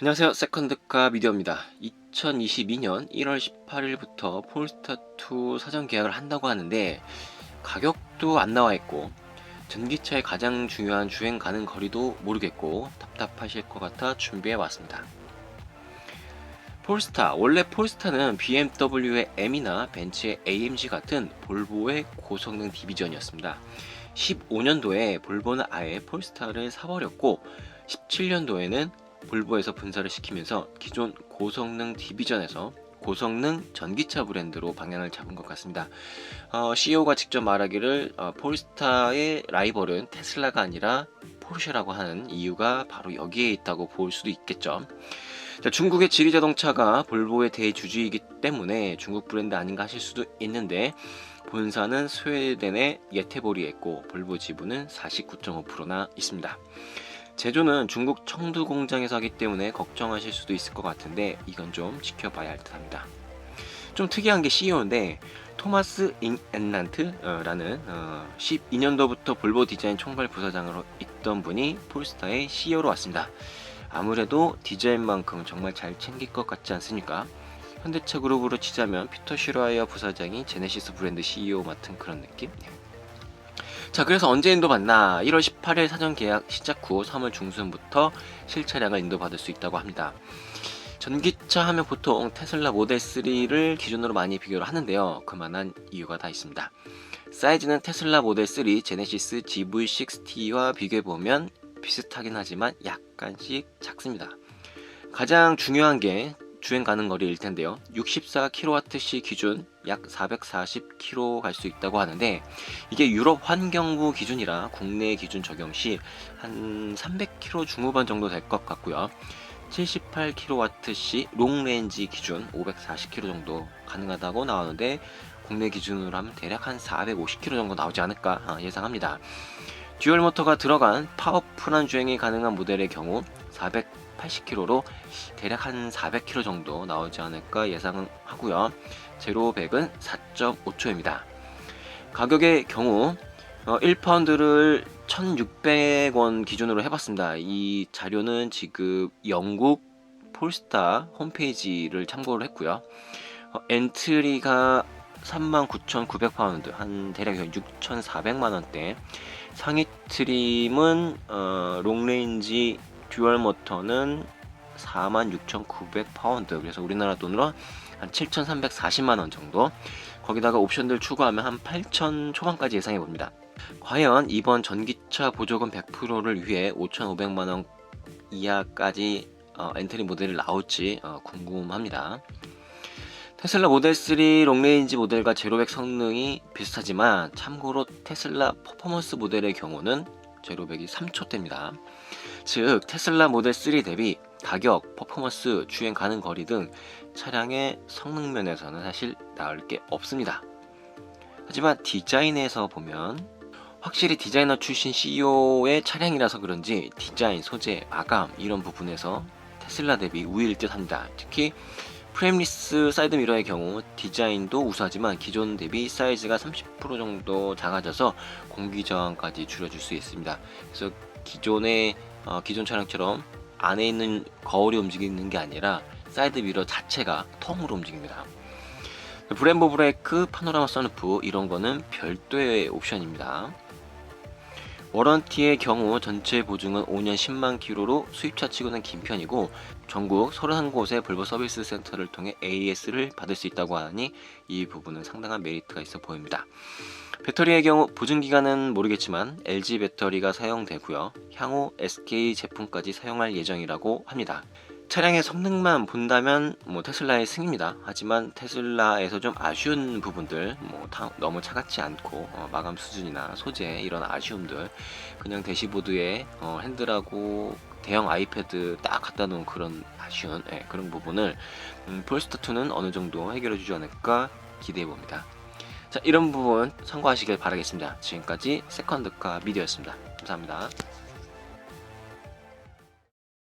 안녕하세요. 세컨드카 미디어입니다. 2022년 1월 18일부터 폴스타2 사전 계약을 한다고 하는데 가격도 안 나와 있고 전기차의 가장 중요한 주행 가능 거리도 모르겠고 답답하실 것 같아 준비해 왔습니다. 폴스타 원래 폴스타는 BMW의 M이나 벤츠의 AMG 같은 볼보의 고성능 디비전이었습니다. 15년도에 볼보는 아예 폴스타를 사버렸고 17년도에는 볼보에서 분사를 시키면서 기존 고성능 디비전에서 고성능 전기차 브랜드로 방향을 잡은 것 같습니다. 어, CEO가 직접 말하기를 어, 폴스타의 라이벌은 테슬라가 아니라 포르쉐라고 하는 이유가 바로 여기에 있다고 볼 수도 있겠죠. 자, 중국의 지리 자동차가 볼보의 대주주이기 때문에 중국 브랜드 아닌가 하실 수도 있는데 본사는 스웨덴의 예테보리에 있고 볼보 지분은 49.5%나 있습니다. 제조는 중국 청두 공장에서 하기 때문에 걱정하실 수도 있을 것 같은데 이건 좀 지켜봐야 할 듯합니다. 좀 특이한 게 CEO인데 토마스 인 엔란트라는 어, 12년도부터 볼보 디자인 총괄 부사장으로 있던 분이 폴스타의 CEO로 왔습니다. 아무래도 디자인만큼 정말 잘 챙길 것 같지 않습니까? 현대차 그룹으로 치자면 피터 슈라이어 부사장이 제네시스 브랜드 CEO 맡은 그런 느낌? 네. 자, 그래서 언제 인도받나? 1월 18일 사전 계약 시작 후 3월 중순부터 실차량을 인도받을 수 있다고 합니다. 전기차 하면 보통 테슬라 모델 3를 기준으로 많이 비교를 하는데요. 그만한 이유가 다 있습니다. 사이즈는 테슬라 모델 3 제네시스 GV60T와 비교해보면 비슷하긴 하지만 약간씩 작습니다. 가장 중요한 게 주행 가능 거리일 텐데요. 64kWh 기준 약 440km 갈 수 있다고 하는데 이게 유럽 환경부 기준이라 국내 기준 적용 시 한 300km 중후반 정도 될 것 같고요. 78kWh 롱레인지 기준 540km 정도 가능하다고 나오는데 국내 기준으로 하면 대략 한 450km 정도 나오지 않을까 아, 예상합니다. 듀얼 모터가 들어간 파워풀한 주행이 가능한 모델의 경우 480km로 대략 한 400km 정도 나오지 않을까 예상하고요. 제로 100은 4.5초입니다. 가격의 경우 1파운드를 1,600원 기준으로 해봤습니다. 이 자료는 지금 영국 폴스타 홈페이지를 참고를 했고요. 어, 엔트리가 39,900파운드, 한 대략 6,400만 원대. 상위 트림은 어, 롱레인지 듀얼 모터는 46,900파운드. 그래서 우리나라 돈으로 한 7,340만 원 정도. 거기다가 옵션들 추가하면 한 8,000 초반까지 예상해 봅니다. 과연 이번 전기차 보조금 100%를 위해 5,500만 원 이하까지 어, 엔트리 모델이 나올지 어, 궁금합니다. 테슬라 모델 3 롱레인지 모델과 제로백 성능이 비슷하지만 참고로 테슬라 퍼포먼스 모델의 경우는 제로백이 3초대입니다. 즉 테슬라 모델 3 대비 가격, 퍼포먼스, 주행 가능 거리 등 차량의 성능 면에서는 사실 나을 게 없습니다. 하지만 디자인에서 보면 확실히 디자이너 출신 CEO의 차량이라서 그런지 디자인, 소재, 마감 이런 부분에서 테슬라 대비 우위일 듯 합니다. 특히 프레임리스 사이드 미러의 경우 디자인도 우수하지만 기존 대비 사이즈가 30% 정도 작아져서 공기 저항까지 줄여줄 수 있습니다. 그래서 기존의 어, 기존 차량처럼 안에 있는 거울이 움직이는 게 아니라 사이드 미러 자체가 통으로 움직입니다. 브렘보 브레이크, 파노라마 선루프 이런 거는 별도의 옵션입니다. 워런티의 경우 전체 보증은 5년 10만 킬로로 수입차 치고는 긴 편이고 전국 31곳의 볼보 서비스 센터를 통해 AS를 받을 수 있다고 하니 이 부분은 상당한 메리트가 있어 보입니다. 배터리의 경우 보증 기간은 모르겠지만 LG 배터리가 사용되고요. 향후 SK 제품까지 사용할 예정이라고 합니다. 차량의 성능만 본다면 뭐 테슬라의 승입니다. 하지만 테슬라에서 좀 아쉬운 부분들, 뭐 다, 너무 차갑지 않고 어, 마감 수준이나 소재 이런 아쉬움들, 그냥 대시보드에 어, 핸들하고 대형 아이패드 딱 갖다 놓은 그런 아쉬운 예, 그런 부분을 음, 폴스타 2는 어느 정도 해결해 주지 않을까 기대해 봅니다. 자 이런 부분 참고하시길 바라겠습니다. 지금까지 세컨드카 미디어였습니다. 감사합니다.